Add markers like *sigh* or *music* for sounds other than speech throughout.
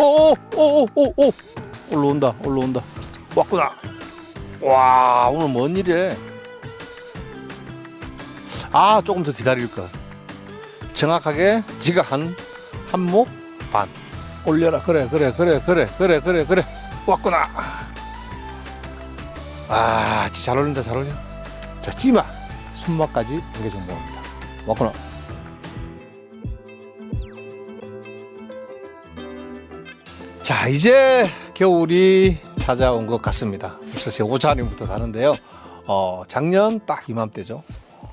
오오오오오 올라온다 올라온다. 왔구나. 와 오늘 뭔 일이래? 아 조금 더 기다릴 걸 정확하게 지가 한 한목 반. 올려라. 그래 그래 그래 그래 그래 그래 그래. 왔구나. 아 진짜 잘 올려. 자 찌마. 손맛까지 한개 정도입니다. 왔구나 자 이제 겨울이 찾아온 것 같습니다. 벌써 제 오자님부터 가는데요. 어 작년 딱 이맘때죠.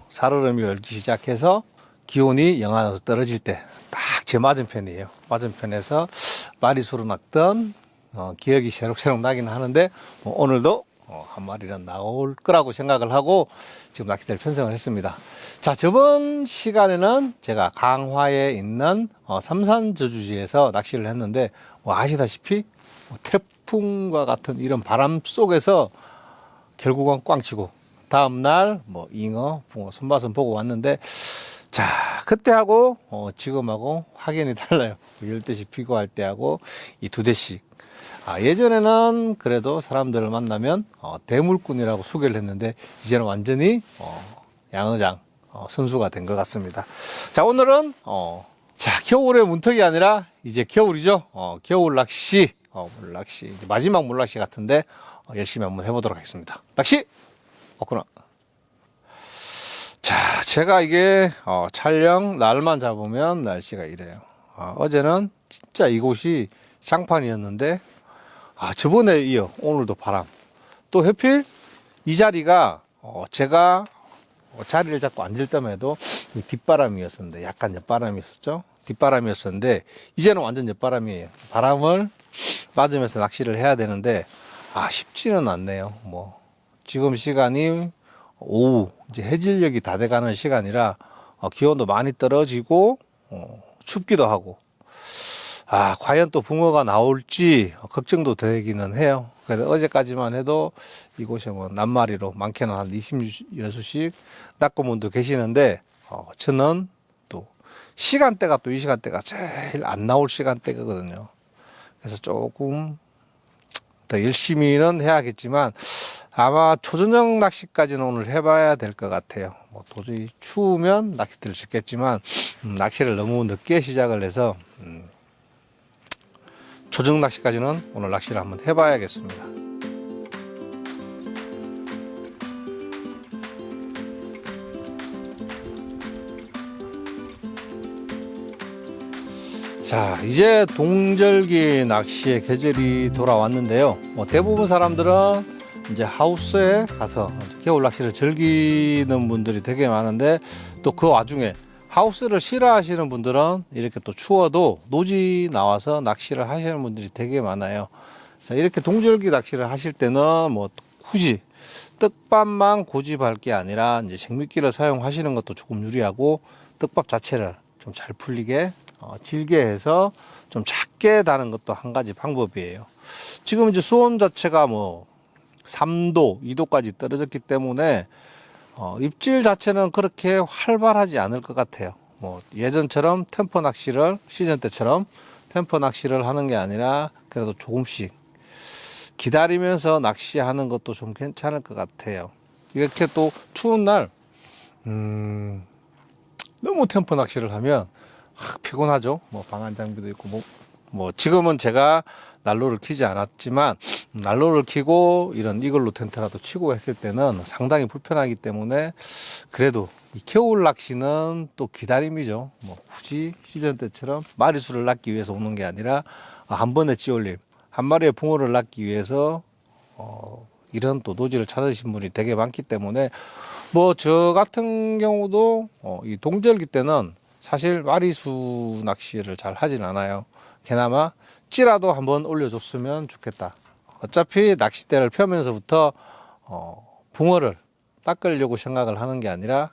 살얼음이 열기 시작해서 기온이 영하로 떨어질 때 딱 제 맞은편이에요. 맞은편에서 마리수로 났던 어, 기억이 새록새록 나긴 하는데 뭐 오늘도 어, 한 마리는 나올 거라고 생각을 하고 지금 낚시대를 편성을 했습니다. 자, 저번 시간에는 제가 강화에 있는 어, 삼산 저주지에서 낚시를 했는데 뭐 아시다시피 뭐 태풍과 같은 이런 바람 속에서 결국은 꽝치고 다음날 뭐 잉어, 붕어, 손맛은 보고 왔는데 자, 그때하고 어, 지금하고 확연히 달라요. 열 대씩 피고 할 때하고 이 두 대씩. 아, 예전에는 그래도 사람들을 만나면 어, 대물꾼이라고 소개를 했는데 이제는 완전히 어, 양어장 어, 선수가 된 것 같습니다. 자, 오늘은 어, 자 겨울의 문턱이 아니라 이제 겨울이죠. 어, 겨울 낚시, 어, 물 낚시 이제 마지막 물 낚시 같은데 어, 열심히 한번 해보도록 하겠습니다. 낚시 없구나. 자, 제가 이게 어, 촬영 날만 잡으면 날씨가 이래요. 아, 어제는 진짜 이곳이 장판이었는데 아, 저번에 이어 오늘도 바람. 또 해필 이 자리가 어, 제가 어, 자리를 잡고 앉을 때에도 이 뒷바람이었었는데 약간 옆바람이었었죠. 뒷바람이었었는데 이제는 완전 옆바람이에요. 바람을 맞으면서 낚시를 해야 되는데 아 쉽지는 않네요. 뭐 지금 시간이 오후 이제 해질녘이 다 돼가는 시간이라 어, 기온도 많이 떨어지고 어, 춥기도 하고 아 과연 또 붕어가 나올지 걱정도 되기는 해요. 그래서 어제까지만 해도 이곳에 뭐 낱마리로 많게는 한 26씩 낚고문도 계시는데 어, 저는 또 시간대가 또 이 시간대가 제일 안 나올 시간대거든요. 그래서 조금 더 열심히는 해야겠지만 아마 초저녁 낚시까지는 오늘 해봐야 될 것 같아요. 뭐 도저히 추우면 낚시대를 짓겠지만 음, 낚시를 너무 늦게 시작을 해서 음, 초저녁 낚시까지는 오늘 낚시를 한번 해봐야겠습니다. 자, 이제 동절기 낚시의 계절이 돌아왔는데요. 뭐 대부분 사람들은 이제 하우스에 가서 겨울 낚시를 즐기는 분들이 되게 많은데 또 그 와중에 하우스를 싫어하시는 분들은 이렇게 또 추워도 노지 나와서 낚시를 하시는 분들이 되게 많아요. 자, 이렇게 동절기 낚시를 하실 때는 뭐 굳이 떡밥만 고집할 게 아니라 이제 생미끼를 사용하시는 것도 조금 유리하고 떡밥 자체를 좀 잘 풀리게 어, 질게 해서 좀 작게 다는 것도 한 가지 방법이에요. 지금 이제 수온 자체가 뭐 3도, 2도까지 떨어졌기 때문에 어, 입질 자체는 그렇게 활발하지 않을 것 같아요. 뭐 예전처럼 템포 낚시를 시즌 때처럼 템포 낚시를 하는 게 아니라 그래도 조금씩 기다리면서 낚시하는 것도 좀 괜찮을 것 같아요. 이렇게 또 추운 날, 음, 너무 템포 낚시를 하면 확 피곤하죠. 뭐 방한 장비도 있고 뭐, 뭐 지금은 제가 난로를 켜지 않았지만 난로를 켜고 이런 이걸로 텐트라도 치고 했을 때는 상당히 불편하기 때문에 그래도 이 겨울 낚시는 또 기다림이죠. 뭐 굳이 시즌 때처럼 마리수를 낳기 위해서 오는 게 아니라 한 번에 찌올림 한 마리의 붕어를 낳기 위해서 어, 이런 또 노지를 찾으신 분이 되게 많기 때문에 뭐 저 같은 경우도 어, 이 동절기 때는 사실 마리수 낚시를 잘 하진 않아요. 개나마 찌라도 한번 올려줬으면 좋겠다. 어차피 낚싯대를 펴면서부터 어, 붕어를 닦으려고 생각을 하는 게 아니라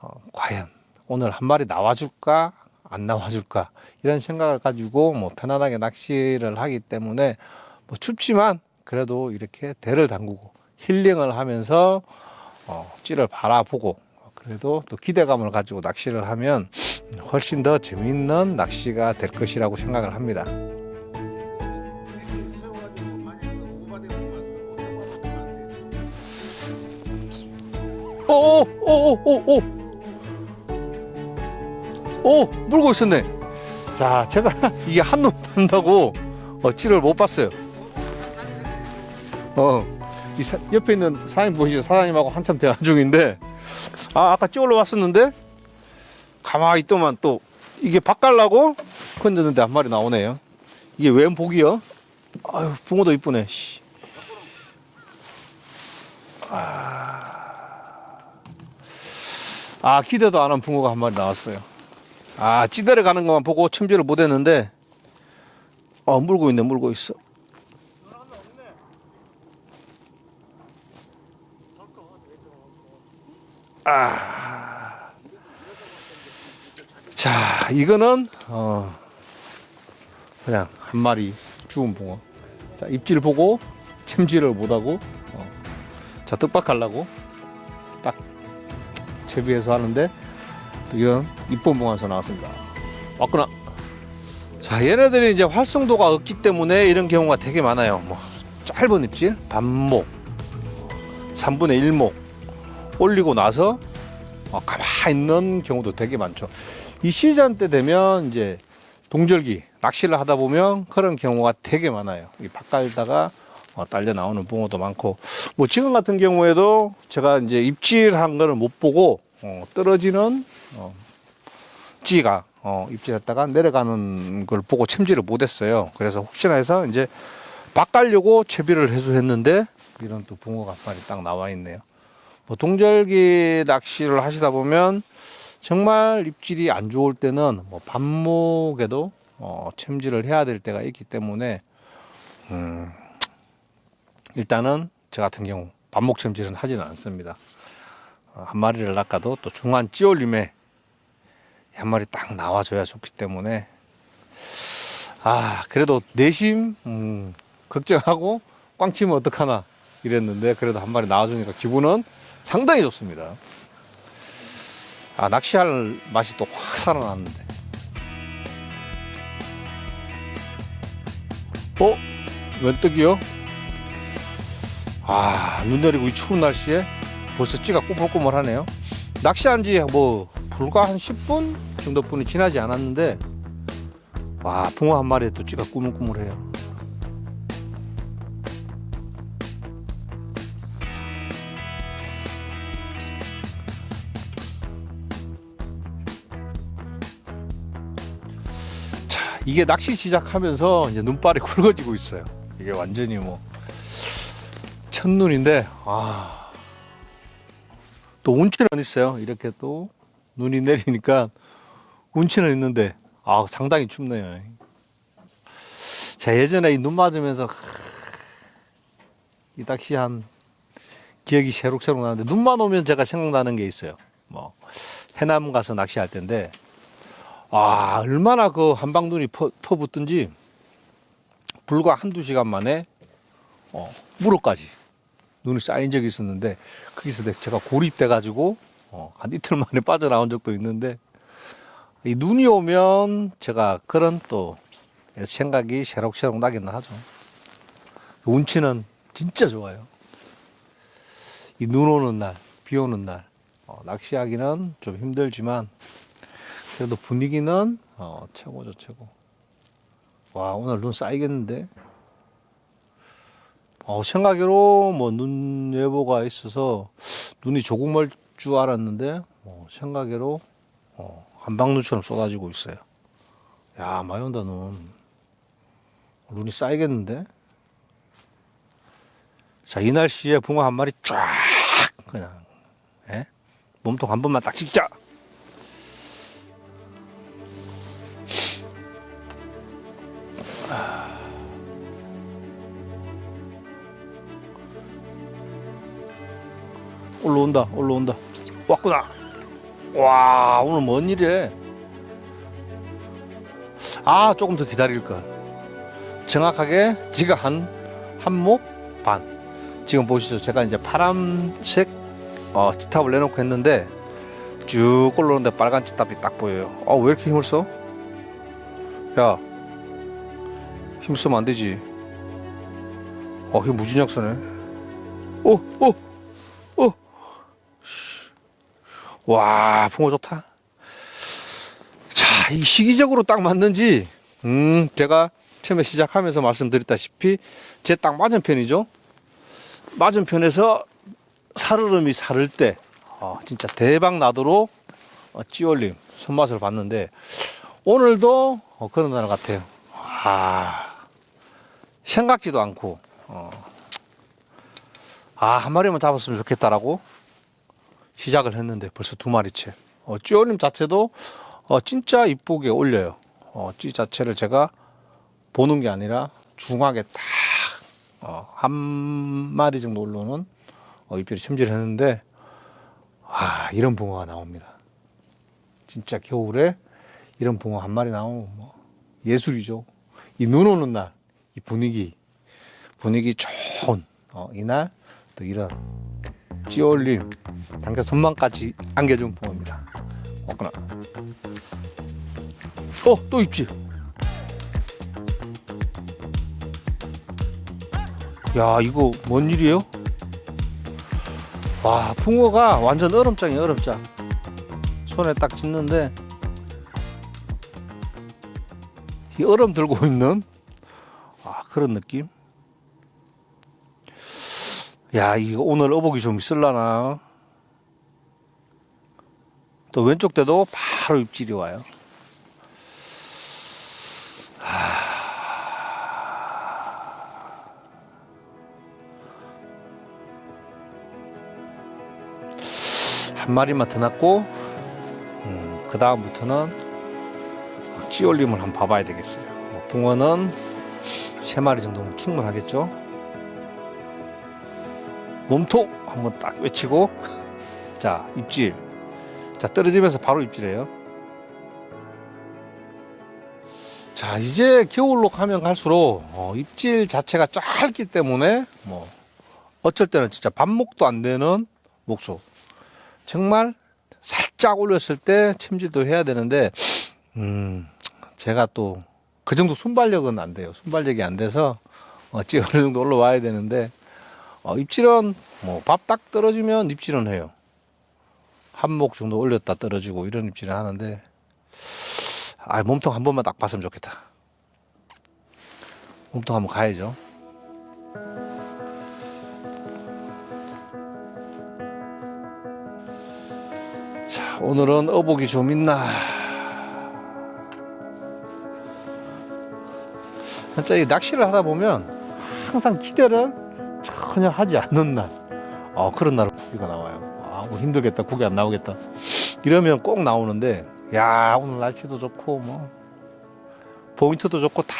어, 과연 오늘 한 마리 나와줄까 안 나와줄까 이런 생각을 가지고 뭐 편안하게 낚시를 하기 때문에 뭐 춥지만 그래도 이렇게 대를 담그고 힐링을 하면서 어, 찌를 바라보고 그래도 또 기대감을 가지고 낚시를 하면 훨씬 더 재미있는 낚시가 될 것이라고 생각을 합니다. 오, 오, 오, 오, 오, 물고 있었네. 자, 제가 *laughs* 이게 한눈 판다고 어, 찌를 못 봤어요. 어, 이 사, 옆에 있는 사장님 보시죠? 사장님하고 한참 대화 중인데, 아, 아까 찌 올라왔었는데, 가만히 있더만 또, 이게 바깔라고 건졌는데 한 마리 나오네요. 이게 웬 복이요? 아유, 붕어도 이쁘네, 씨. 아, 기대도 안 한 붕어가 한 마리 나왔어요. 아, 찌들어 가는 것만 보고 첨지를 못 했는데, 어, 물고 있네, 물고 있어. 자, 이거는 어 그냥 한 마리 죽은 붕어. 자, 입질 보고 챔질을 못 하고 어. 자, 뜻박하려고 딱 채비해서 하는데 이런 이쁜 붕어에서 나왔습니다. 왔구나. 자, 얘네들이 이제 활성도가 없기 때문에 이런 경우가 되게 많아요. 뭐 짧은 입질, 반목, 3분의 1목 올리고 나서 어, 가만히 있는 경우도 되게 많죠. 이 시즌 때 되면 이제 동절기 낚시를 하다 보면 그런 경우가 되게 많아요. 이 바깥에다가 어, 딸려 나오는 붕어도 많고 뭐 지금 같은 경우에도 제가 이제 입질한 거를 못 보고 어, 떨어지는 어, 찌가 어, 입질했다가 내려가는 걸 보고 챔질을 못했어요. 그래서 혹시나 해서 이제 바꾸려고 채비를 해수했는데 이런 또 붕어가 한 마리 딱 나와 있네요. 뭐 동절기 낚시를 하시다 보면 정말 입질이 안 좋을 때는 뭐 반목에도 어, 챔질을 해야 될 때가 있기 때문에 음, 일단은 저 같은 경우 반목 챔질은 하지는 않습니다. 어, 한 마리를 낚아도 또 중한 찌올림에 한 마리 딱 나와줘야 좋기 때문에 아 그래도 내심 음, 걱정하고 꽝 치면 어떡하나 이랬는데 그래도 한 마리 나와주니까 기분은 상당히 좋습니다. 아 낚시할 맛이 또 확 살아났는데. 어? 웬 떡이요? 아, 눈 내리고 이 추운 날씨에 벌써 찌가 꼬물꼬물하네요. 낚시한 지 뭐 불과 한 10분 정도뿐이 지나지 않았는데 와, 붕어 한 마리에 또 찌가 꾸물꾸물해요. 이게 낚시 시작하면서 이제 눈발이 *laughs* 굵어지고 있어요. 이게 완전히 뭐 첫눈인데 아. 또 운치는 있어요. 이렇게 또 눈이 내리니까 운치는 있는데 아, 상당히 춥네요. 자, 예전에 이 눈 맞으면서 이 낚시 한 기억이 새록새록 나는데 눈만 오면 제가 생각나는 게 있어요. 뭐 해남 가서 낚시할 텐데 아, 얼마나 그 한방 눈이 퍼, 퍼붙든지 불과 한두 시간 만에 어, 무릎까지 눈이 쌓인 적이 있었는데 거기서 내- 제가 고립돼 가지고 어, 한 이틀 만에 *laughs* 빠져나온 적도 있는데 이 눈이 오면 제가 그런 또 생각이 새록새록 나긴 하죠. 운치는 진짜 좋아요. 이 눈 오는 날, 비 오는 날 어, 낚시하기는 좀 힘들지만 그래도 분위기는 어, 최고죠 최고. 와 오늘 눈 쌓이겠는데. 어, 생각으로 뭐 눈 예보가 있어서 눈이 조금 멀 줄 알았는데 어, 생각으로 어, 한방눈처럼 쏟아지고 있어요. 야 많이 온다 눈. 눈이 쌓이겠는데. 자 이 날씨에 붕어 한 마리 쫙 그냥 예? 몸통 한 번만 딱 찍자. 올라온다 올라온다. 왔구나. 와 오늘 뭔 일이래? 아 조금 더 기다릴 걸. 정확하게 지가 한 한목 반. 지금 보시죠. 제가 이제 파란색 어, 치탑을 내놓고 했는데 쭉 올라오는데 빨간 치탑이 딱 보여요. 아 왜 이렇게 힘을 써? 야 힘 쓰면 안 되지. 어힘 무진약 쓰네? 어 어, 와, 붕어 좋다. 자, 이 시기적으로 딱 맞는지, 음, 제가 처음에 시작하면서 말씀드렸다시피, 제 딱 맞은편이죠. 맞은편에서 살얼음이 사를 때, 어, 진짜 대박 나도록 어, 찌올림, 손맛을 봤는데, 오늘도 어, 그런 날 같아요. 아, 생각지도 않고, 어, 아, 한 마리만 잡았으면 좋겠다라고 시작을 했는데 벌써 두 마리째. 어, 찌올림 자체도 어, 진짜 이쁘게 올려요. 어, 찌 자체를 제가 보는 게 아니라 중하게 딱, 어, 한 마리 정도 올라오는 어, 입질이 첨지를 했는데, 아, 이런 붕어가 나옵니다. 진짜 겨울에 이런 붕어 한 마리 나오면 뭐 예술이죠. 이 눈 오는 날, 이 분위기, 분위기 좋은 어, 이날 또 이런 찌올림 당겨 손만까지 안겨준 붕어입니다. 왔구나. 어, 또 입질. 야, 이거 뭔 일이에요? 와, 붕어가 완전 얼음장이에요, 얼음장. 손에 딱 짚는데 이 얼음 들고 있는 아, 그런 느낌. 야, 이거 오늘 어복이 좀 있을라나. 또 왼쪽 대도 바로 입질이 와요. 한 마리만 더 났고, 음, 그 다음부터는 찌올림을 한번 봐봐야 되겠어요. 뭐 붕어는 세 마리 정도면 충분하겠죠. 몸통 한번 딱 외치고, 자 입질, 자 떨어지면서 바로 입질해요. 자 이제 겨울로 가면 갈수록 어, 입질 자체가 짧기 때문에 뭐 어쩔 때는 진짜 반목도 안 되는 목수. 정말 살짝 올렸을 때 챔질도 해야 되는데 음 제가 또 그 정도 순발력은 안 돼요. 순발력이 안 돼서 어찌 어느 정도 올라와야 되는데 어, 입질은 뭐 밥 딱 떨어지면 입질은 해요. 한 목 정도 올렸다 떨어지고 이런 입질을 하는데 아 몸통 한 번만 딱 봤으면 좋겠다. 몸통 한번 가야죠. 자, 오늘은 어복이 좀 있나? 진짜 이 낚시를 하다 보면 항상 기대를 전혀 하지 않는 날, 어, 그런 날은 고기가 나와요. 아, 뭐 힘들겠다, 고기 안 나오겠다. 이러면 꼭 나오는데, 야, 오늘 날씨도 좋고, 뭐, 포인트도 좋고, 다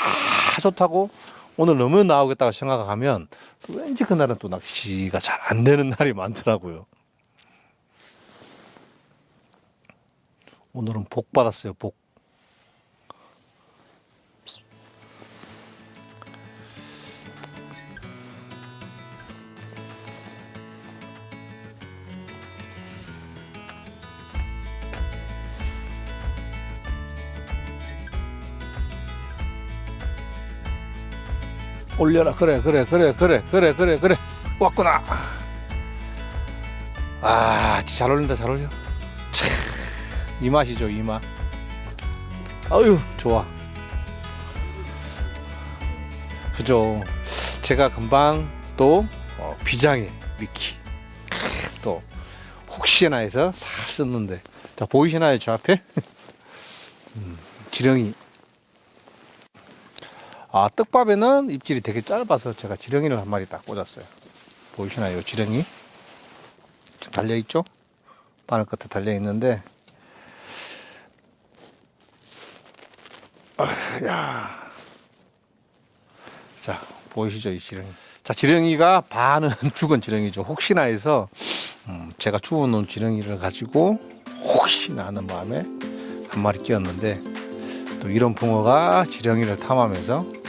좋다고, 오늘 너무 나오겠다고 생각하면, 또 왠지 그날은 또 낚시가 잘 안 되는 날이 많더라고요. 오늘은 복 받았어요, 복. 올려라. 그래 그래 그래 그래 그래 그래 그래. 왔구나. 아 진짜 잘 올려. 참, 이 맛이죠 이 맛. 아유 좋아. 그죠. 제가 금방 또 어, 비장의 미키. 크, 또 혹시나 해서 살 썼는데. 자 보이시나요 저 앞에? *laughs* 음, 지렁이 아, 떡밥에는 입질이 되게 짧아서 제가 지렁이를 한 마리 딱 꽂았어요. 보이시나요? 지렁이? 좀 달려있죠? 바늘 끝에 달려있는데, 아, 야. 자, 보이시죠? 이 지렁이. 자, 지렁이가 반은 *laughs* 죽은 지렁이죠. 혹시나 해서, 음, 제가 주워놓은 지렁이를 가지고, 혹시나 하는 마음에 한 마리 끼웠는데, 또 이런 붕어가 지렁이를 탐하면서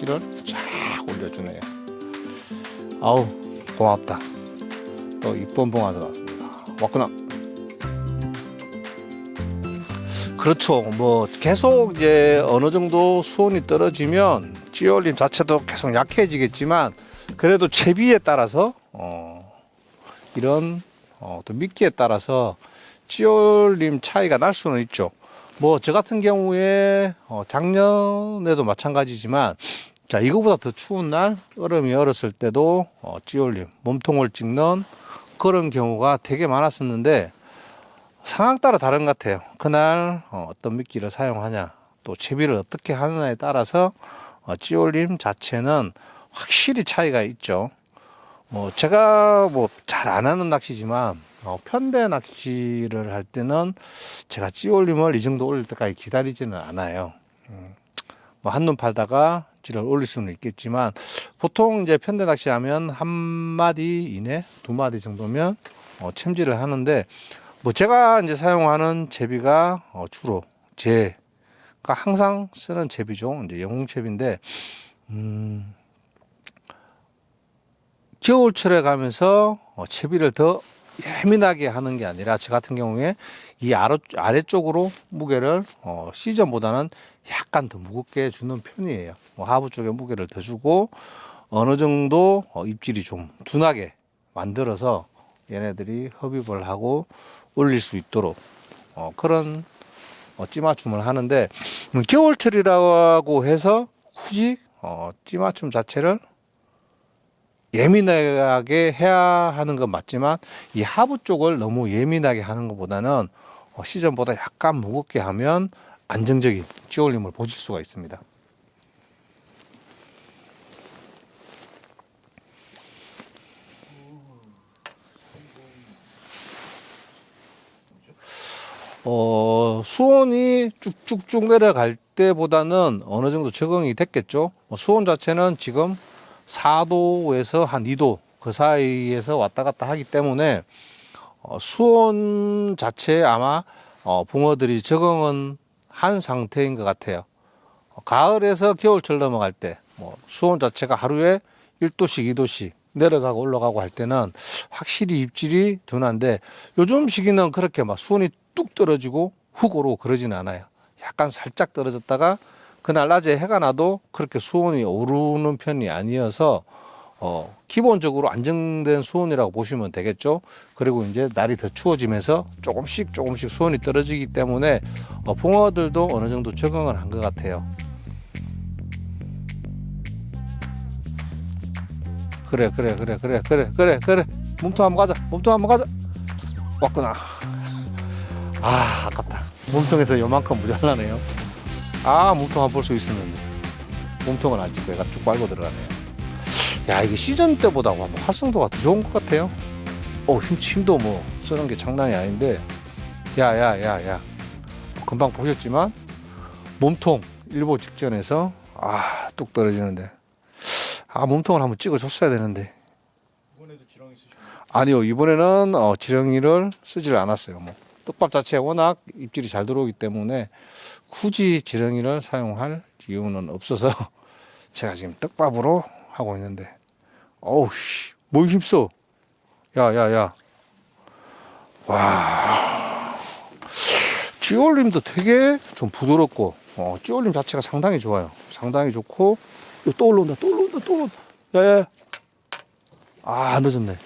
어, 찌를 쫙 올려주네요. 아우 고맙다. 또 이쁜 붕어가 나왔습니다. 왔구나. 그렇죠. 뭐 계속 이제 어느 정도 수온이 떨어지면 찌올림 자체도 계속 약해지겠지만 그래도 채비에 따라서 어, 이런 어, 또 미끼에 따라서 찌올림 차이가 날 수는 있죠. 뭐 저 같은 경우에 어, 작년에도 마찬가지지만 자 이거보다 더 추운 날 얼음이 얼었을 때도 어, 찌올림 몸통을 찍는 그런 경우가 되게 많았었는데 상황 따라 다른 것 같아요. 그날 어, 어떤 미끼를 사용하냐 또 채비를 어떻게 하느냐에 따라서 어, 찌올림 자체는 확실히 차이가 있죠. 뭐 제가 뭐 잘 안 하는 낚시지만 어, 편대 낚시를 할 때는 제가 찌올림을 이 정도 올릴 때까지 기다리지는 않아요. 음, 뭐 한눈 팔다가 찌를 올릴 수는 있겠지만 보통 이제 편대 낚시하면 한 마디 이내 두 마디 정도면 어, 챔질을 하는데 뭐 제가 이제 사용하는 제비가 어, 주로 제가 항상 쓰는 제비죠. 이제 영웅채비인데 음, 겨울철에 가면서 어, 채비를 더 예민하게 하는 게 아니라 저 같은 경우에 이 아래, 아래쪽으로 무게를 어, 시전보다는 약간 더 무겁게 주는 편이에요. 뭐 하부 쪽에 무게를 더 주고 어느 정도 어, 입질이 좀 둔하게 만들어서 얘네들이 흡입을 하고 올릴 수 있도록 어, 그런 어, 찌맞춤을 하는데 음, 겨울철이라고 해서 굳이 어, 찌맞춤 자체를 예민하게 해야 하는 건 맞지만 이 하부 쪽을 너무 예민하게 하는 것보다는 어, 시전보다 약간 무겁게 하면 안정적인 찌올림을 보실 수가 있습니다. 어, 수온이 쭉쭉쭉 내려갈 때보다는 어느 정도 적응이 됐겠죠. 뭐 수온 자체는 지금 4도에서 한 2도 그 사이에서 왔다 갔다 하기 때문에 어, 수온 자체에 아마 어, 붕어들이 적응은 한 상태인 것 같아요. 어, 가을에서 겨울철 넘어갈 때 뭐 수온 자체가 하루에 1도씩 2도씩 내려가고 올라가고 할 때는 확실히 입질이 둔한데 요즘 시기는 그렇게 막 수온이 뚝 떨어지고 훅 오르고 그러지는 않아요. 약간 살짝 떨어졌다가 그날 낮에 해가 나도 그렇게 수온이 오르는 편이 아니어서 어, 기본적으로 안정된 수온이라고 보시면 되겠죠. 그리고 이제 날이 더 추워지면서 조금씩 조금씩 수온이 떨어지기 때문에 어, 붕어들도 어느 정도 적응을 한 것 같아요. 그래 그래 그래 그래 그래 그래 그래. 몸통 한번 가자. 몸통 한번 가자. 왔구나. *laughs* 아 아깝다. 몸통에서 요만큼 모자라네요. 아 몸통 한번 볼 수 있었는데. 몸통을 안 찍고 얘가 쭉 빨고 들어가네요 야 이게 시즌 때보다 뭐 활성도가 더 좋은 것 같아요. 어 힘, 힘도 뭐 쓰는 게 장난이 아닌데. 야야 야 야. 금방 보셨지만 몸통 일보 직전에서 아 뚝 떨어지는데. 아 몸통을 한번 찍어줬어야 되는데. 이번에도 지렁이 쓰셨나요? 아니요 이번에는 어, 지렁이를 쓰지를 않았어요 뭐. 떡밥 자체가 워낙 입질이 잘 들어오기 때문에 굳이 지렁이를 사용할 이유는 없어서 *laughs* 제가 지금 떡밥으로 하고 있는데 어우 씨 뭐 힘써. 야 야 야. 와. 찌올림도 되게 좀 부드럽고 어, 찌올림 자체가 상당히 좋아요. 상당히 좋고. 이거 또 올라온다 또 올라온다 또 올라온다 야 야. 아 늦었네.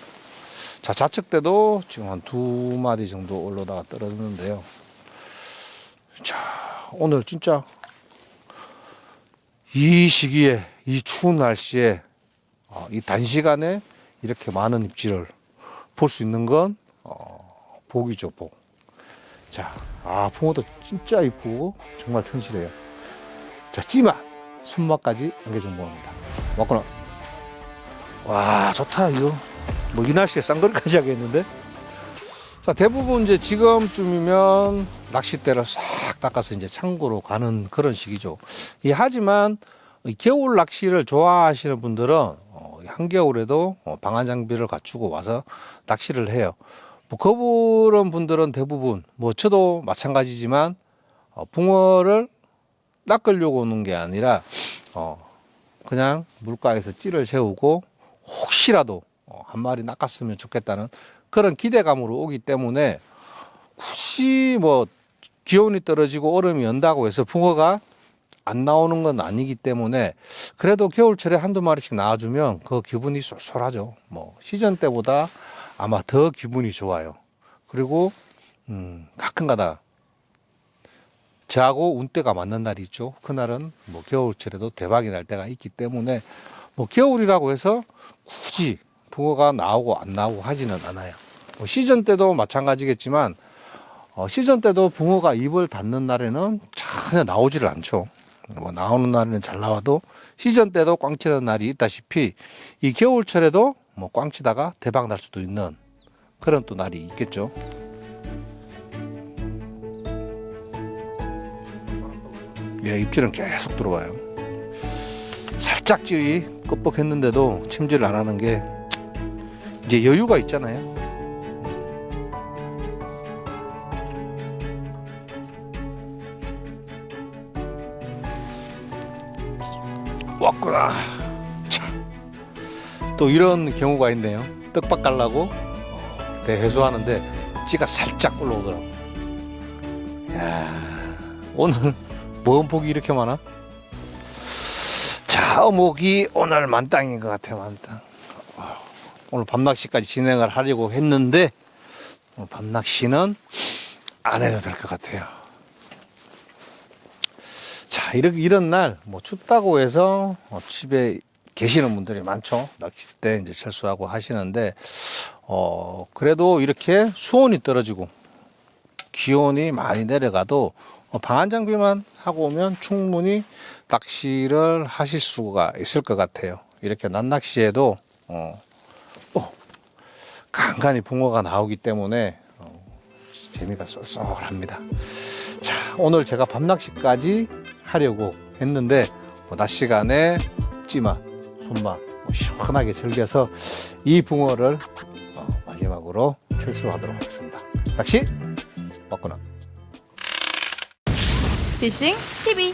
자 좌측 때도 지금 한 두 마디 정도 올라다가 떨어졌는데요. 자 오늘 진짜 이 시기에 이 추운 날씨에 어, 이 단시간에 이렇게 많은 입질을 볼 수 있는 건 어, 복이죠 복. 자, 아 붕어도 진짜 이쁘고 정말 튼실해요. 자, 찌맛 손맛까지 안겨준 겁니다. 왔구나. 와 좋다 이거. 뭐 이 날씨에 쌍거리까지 하겠는데? 자 대부분 이제 지금쯤이면 낚싯대를 싹 닦아서 이제 창고로 가는 그런 시기죠. 이 하지만 이 겨울 낚시를 좋아하시는 분들은 어, 한겨울에도 어, 방한 장비를 갖추고 와서 낚시를 해요. 뭐 그런 분들은 대부분 뭐 저도 마찬가지지만 어, 붕어를 낚으려고 오는 게 아니라 어, 그냥 물가에서 찌를 세우고 혹시라도 어, 한 마리 낚았으면 좋겠다는 그런 기대감으로 오기 때문에 굳이 뭐 기온이 떨어지고 얼음이 연다고 해서 붕어가 안 나오는 건 아니기 때문에 그래도 겨울철에 한두 마리씩 나와주면 그 기분이 쏠쏠하죠. 뭐 시즌 때보다 아마 더 기분이 좋아요. 그리고 음, 가끔가다 저하고 운때가 맞는 날이 있죠. 그날은 뭐 겨울철에도 대박이 날 때가 있기 때문에 뭐 겨울이라고 해서 굳이 붕어가 나오고 안 나오고 하지는 않아요. 뭐 시즌 때도 마찬가지겠지만 어, 시즌 때도 붕어가 입을 닫는 날에는 전혀 나오지를 않죠. 뭐 나오는 날에는 잘 나와도 시즌 때도 꽝치는 날이 있다시피 이 겨울철에도 뭐 꽝치다가 대박 날 수도 있는 그런 또 날이 있겠죠. 예, 입질은 계속 들어와요. 살짝질이 끄뻑했는데도 침질을 안 하는 게 이제 여유가 있잖아요. 왔구나. 참. 또 이런 경우가 있네요. 떡밥 깔라고 어, 대해수하는데 찌가 살짝 올라오더라고. 야 오늘 뭔 복이 이렇게 많아? 자, 어묵이 오늘 만땅인 것 같아요, 만땅. 아, 오늘 밤낚시까지 진행을 하려고 했는데 오늘 밤낚시는 안 해도 될 것 같아요. 자, 이렇게 이런 날 뭐 춥다고 해서 어, 집에 계시는 분들이 많죠. 때 이제 철수하고 하시는데 어 그래도 이렇게 수온이 떨어지고 기온이 많이 내려가도 어, 방한 장비만 하고 오면 충분히 낚시를 하실 수가 있을 것 같아요. 이렇게 낮낚시에도 어, 어, 간간히 붕어가 나오기 때문에 어, 재미가 쏠쏠합니다. 자, 오늘 제가 밤낚시까지 하려고 했는데 뭐 낮 시간에 찌맛, 손맛 뭐 시원하게 즐겨서 이 붕어를 어, 마지막으로 철수하도록 하겠습니다. 낚시 먹거나. 피싱 TV